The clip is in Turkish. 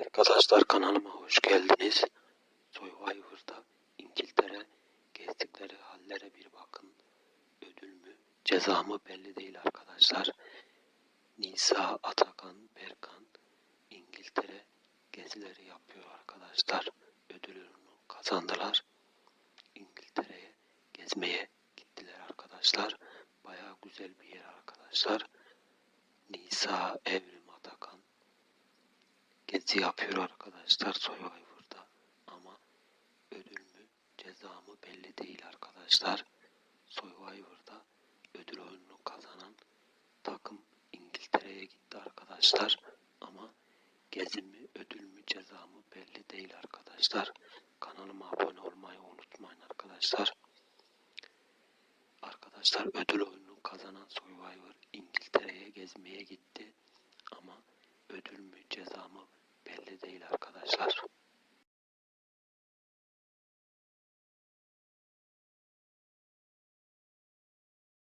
Arkadaşlar kanalıma hoş geldiniz. Survivor'da İngiltere gezdikleri hallere bir bakın. Ödül mü ceza mı belli değil arkadaşlar. Nisa, Atakan, Berkan İngiltere gezileri yapıyor arkadaşlar. Ödülünü kazandılar. İngiltere'ye gezmeye gittiler arkadaşlar. Baya güzel bir yer arkadaşlar. Nisa, Atakan gezi yapıyor arkadaşlar Survivor'da ama ödül mü ceza mı belli değil arkadaşlar. Survivor'da ödül oyununu kazanan takım İngiltere'ye gitti arkadaşlar ama gezi mi ödül mü ceza mı belli değil arkadaşlar. Kanalıma abone olmayı unutmayın arkadaşlar. Arkadaşlar ödül oyununu kazanan Survivor İngiltere'ye gezmeye gitti ama ödül mü ceza mı